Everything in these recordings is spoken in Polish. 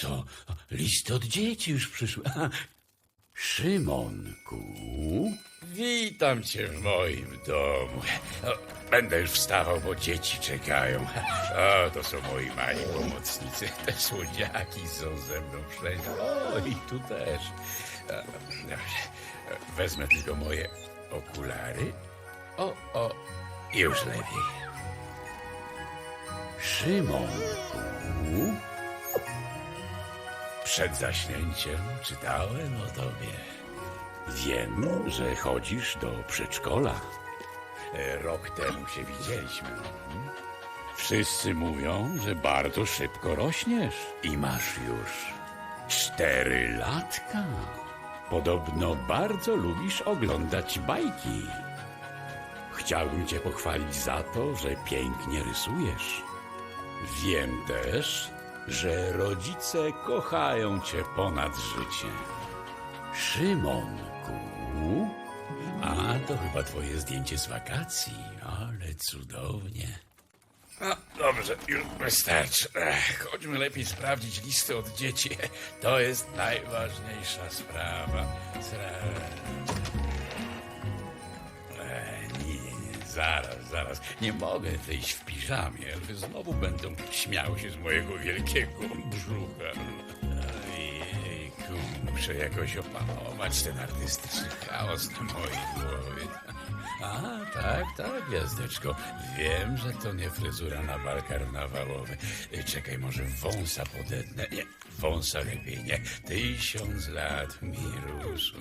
To? List od dzieci już przyszły. Szymonku, witam cię w moim domu. Będę już wstawał, bo dzieci czekają. O, to są moi mali pomocnicy. Te słodziaki są ze mną wszędzie. O, i tu też. Wezmę tylko moje okulary. O, o, już lepiej. Szymonku, przed zaśnięciem czytałem o tobie. Wiem, że chodzisz do przedszkola. E, Rok temu się widzieliśmy. Wszyscy mówią, że bardzo szybko rośniesz i masz już cztery latka. Podobno bardzo lubisz oglądać bajki. Chciałbym cię pochwalić za to, że pięknie rysujesz. Wiem też, że rodzice kochają cię ponad życie. Szymonku, a to chyba twoje zdjęcie z wakacji, ale cudownie. No dobrze, już wystarczy. Ech, Chodźmy lepiej sprawdzić listy od dzieci. To jest najważniejsza sprawa. Zaraz, zaraz. Nie mogę wyjść w piżamie. Elfy znowu będą śmiały się z mojego wielkiego brzucha. Ojejku, muszę jakoś opanować ten artystyczny chaos na mojej głowie. A, tak, tak, gwiazdeczko. Wiem, że to nie fryzura na bal karnawałowy. Czekaj, może wąsa podetnę. Nie, wąsa lepiej nie. Tysiąc lat mi rósł.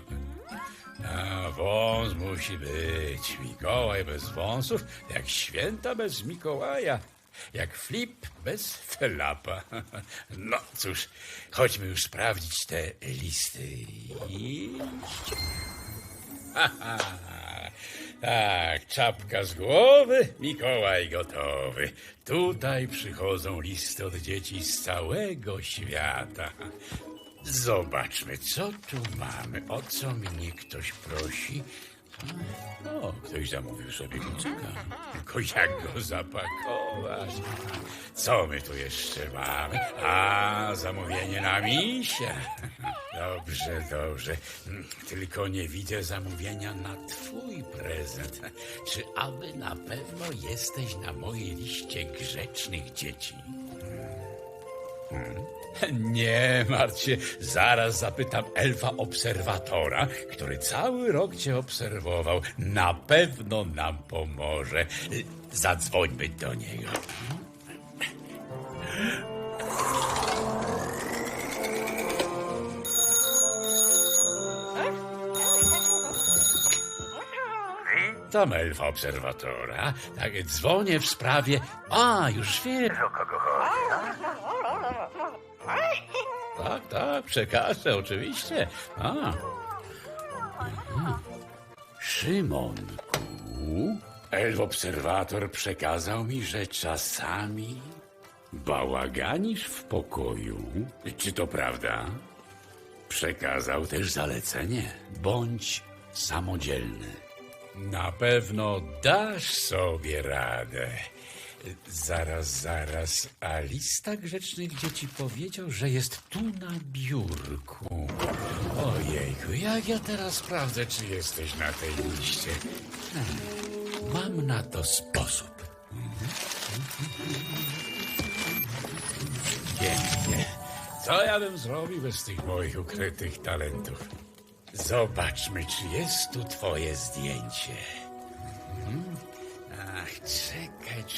A wąs musi być. Mikołaj bez wąsów, jak święta bez Mikołaja. Jak flip bez felapa. No cóż, chodźmy już sprawdzić te listy. Iść. Tak, czapka z głowy, Mikołaj gotowy. Tutaj przychodzą listy od dzieci z całego świata. Zobaczmy, co tu mamy. O co mnie ktoś prosi? O, ktoś zamówił sobie kucyka. Tylko jak go zapakować? Co my tu jeszcze mamy? A, zamówienie na misia. Dobrze, dobrze. Tylko nie widzę zamówienia na twój prezent. Czy aby na pewno jesteś na mojej liście grzecznych dzieci? Nie martw się, zaraz zapytam elfa obserwatora, który cały rok cię obserwował. Na pewno nam pomoże. Zadzwońmy do niego. Witam elfa obserwatora. Tak, dzwonię w sprawie... A, już wiem, o kogo chodzi. Tak, tak, przekażę, oczywiście. A. Mhm. Szymonku, obserwator przekazał mi, że czasami bałaganisz w pokoju. Czy to prawda? Przekazał też zalecenie. Bądź samodzielny. Na pewno dasz sobie radę. Zaraz, zaraz. A lista grzecznych dzieci powiedział, że jest tu na biurku. Ojejku, jak ja teraz sprawdzę, czy jesteś na tej liście? Hmm, Mam na to sposób. Pięknie. Co ja bym zrobił bez tych moich ukrytych talentów? Zobaczmy, czy jest tu twoje zdjęcie.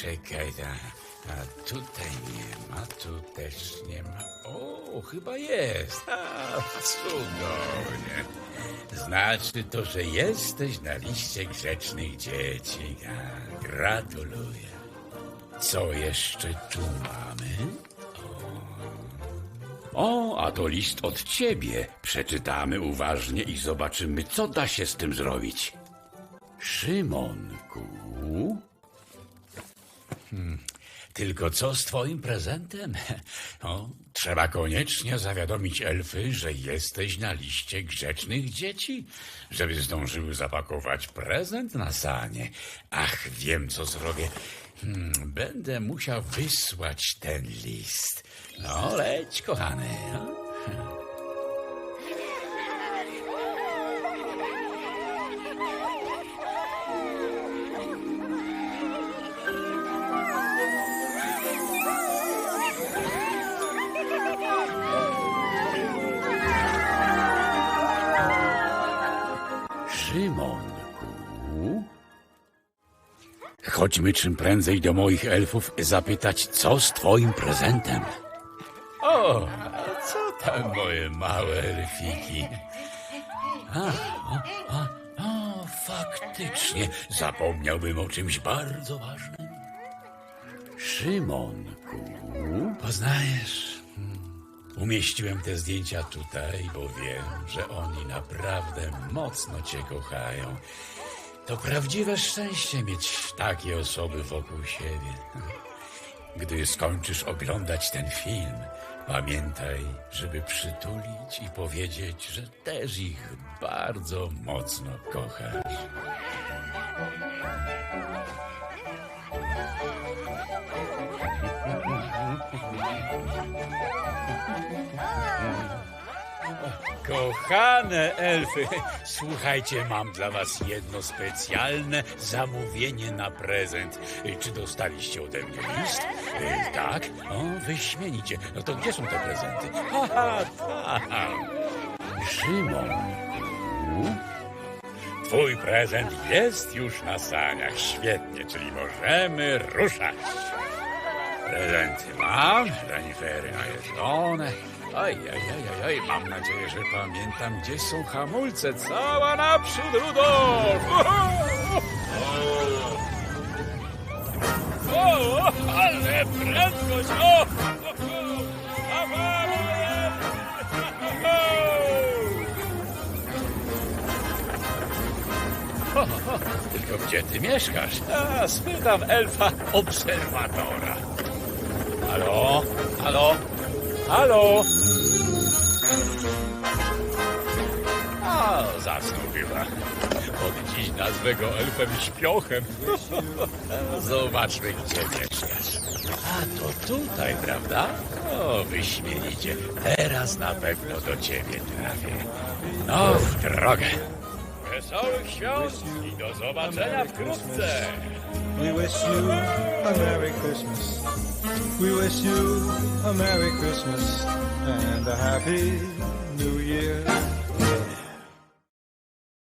Czekaj. A, a tutaj nie ma, tu też nie ma. O, chyba jest. A, cudownie. Znaczy to, że jesteś na liście grzecznych dzieci. A, gratuluję. Co jeszcze tu mamy? O, a to list od ciebie. Przeczytamy uważnie i zobaczymy, co da się z tym zrobić. Szymonku. Tylko co z twoim prezentem? Trzeba koniecznie zawiadomić elfy, że jesteś na liście grzecznych dzieci, żeby zdążyły zapakować prezent na sanie. Ach, wiem, co zrobię. Hmm, będę musiał wysłać ten list. No, leć, kochany. No. Chodźmy czym prędzej do moich elfów zapytać, co z twoim prezentem. O, a co tam moje małe elfiki? A, faktycznie, zapomniałbym o czymś bardzo ważnym. Szymonku, poznajesz? Hmm, Umieściłem te zdjęcia tutaj, bo wiem, że oni naprawdę mocno cię kochają. To prawdziwe szczęście mieć takie osoby wokół siebie. Gdy skończysz oglądać ten film, pamiętaj, żeby przytulić i powiedzieć, że też ich bardzo mocno kochasz. Kochane elfy, słuchajcie, mam dla was jedno specjalne zamówienie na prezent. Czy dostaliście ode mnie list? Y, Tak? O, wyśmienicie. No to gdzie są te prezenty? Haha, tak. Szymonku, twój prezent jest już na saniach. Świetnie, czyli możemy ruszać. Prezenty mam, renifery najeżdżone. Oj, oj, oj, oj, mam nadzieję, że pamiętam, gdzie są hamulce. Cała naprzód, Rudolf! O, ale prędkość! O, Tylko gdzie ty mieszkasz? A, spytam elfa obserwatora. Halo? Halo? Halo? A, zasnął chyba. Od dziś nazwę go elfem śpiochem. Zobaczmy, gdzie mieszkasz. A, to tutaj, prawda? O, wyśmienicie. Teraz na pewno do ciebie trafię. No, w drogę. Wesołych świąt i do zobaczenia wkrótce. We wish you a Merry Christmas. We wish you a Merry Christmas and a Happy New Year.